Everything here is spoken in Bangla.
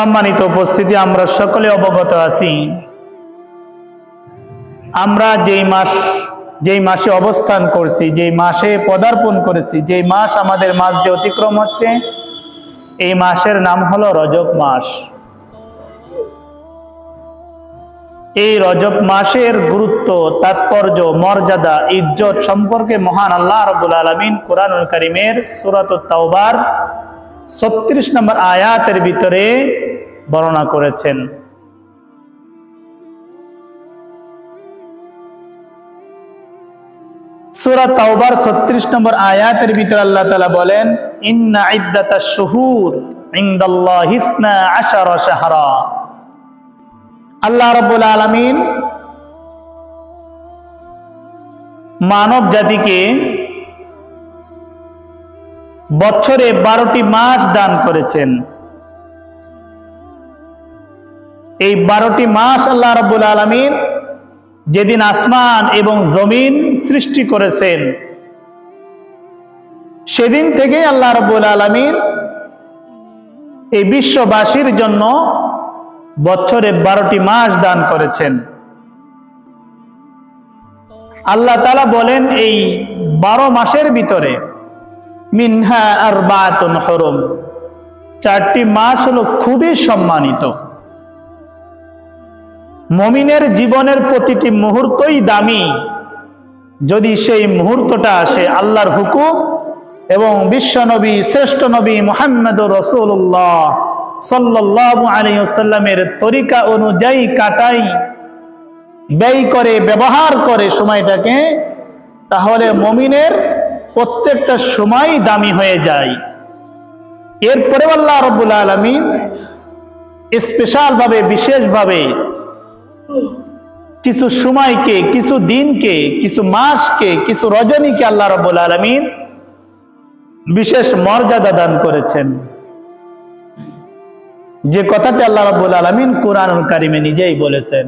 সম্মানিত উপস্থিতি, আমরা সকলে অবগত আছি। আমরা যেই মাস, যেই মাসে অবস্থান করছি, যেই মাসে পদার্পণ করেছি, যেই মাস আমাদের মাস দিয়ে অতিক্রম হচ্ছে, এই মাসের নাম হলো রজব মাস। এই রজব মাসের গুরুত্ব, তাৎপর্য, মর্যাদা, ইজ্জত সম্পর্কে মহান আল্লাহ রবুল আলমিন কোরআনুল করিমের সুরাত তাওবার ছত্রিশ নম্বর আয়াতের ভিতরে বর্ণনা করেছেন। সুরা তাওবার ছত্রিশ নম্বর আয়াতের ভিতরে আল্লাহ তালা বলেন, ইন্না ইদ্দাতা শুহুর। আল্লাহ রব্বুল আলমিন মানব জাতিকে বছরে বারোটি মাস দান করেছেন। এই বারোটি মাস আল্লাহ রব্বুল আলমিন যেদিন আসমান এবং জমিন সৃষ্টি করেছেন, সেদিন থেকে আল্লাহ রব্বুল আলমিন এই বিশ্ববাসীর জন্য বছরে বারোটি মাস দান করেছেন। আল্লাহ তালা বলেন, এই বারো মাসের ভিতরে মিনহা আর বাতন হরম, চারটি মাস হলো খুবই সম্মানিত। মমিনের জীবনের প্রতিটি মুহূর্তই দামি। যদি সেই মুহূর্তটা আসে আল্লাহর হুকুম এবং বিশ্বনবী শ্রেষ্ঠ নবী মোহাম্মদ রসুল্লাহ সাল্লাল্লাহু আলাইহি ওয়াসাল্লামের তরিকা অনুযায়ী কাটাই, ব্যয় করে, ব্যবহার করে সময়টাকে, তাহলে মমিনের প্রত্যেকটা সময় দামি হয়ে যায়। এরপরে আল্লাহ রব্বুল আলমিন স্পেশাল ভাবে বিশেষভাবে কিছু সময়কে, কিছু দিনকে, কিছু মাসকে, কিছু রজনীকে আল্লাহ রব্বুল আলমিন বিশেষ মর্যাদা দান করেছেন। যে কথাটি আল্লাহ রাব্বুল আলমিন কোরআন কারিমে নিজেই বলেছেন।